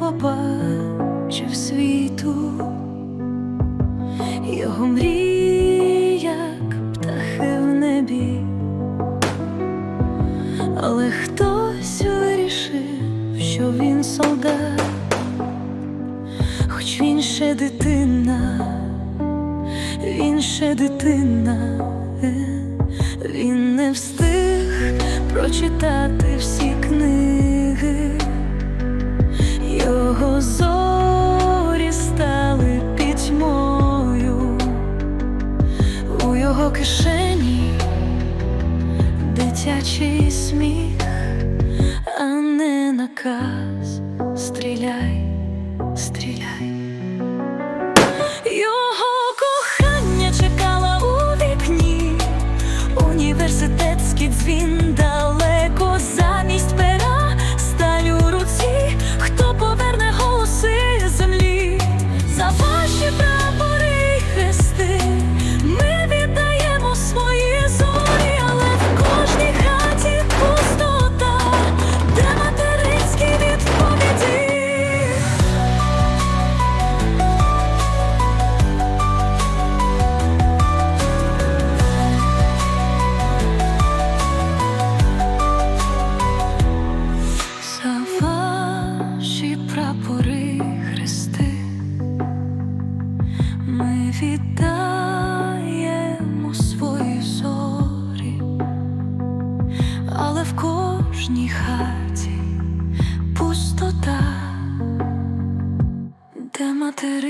побачив світу, його мрій, як птахи в небі, але хтось вирішив, що він солдат, хоч він ще дитина, він ще дитина, він не встиг прочитати всі книги. Його кишені дитячий сміх, а не наказ стріляй. Ми віддаємо свої зорі, але в кожній хаті пустота, де материнські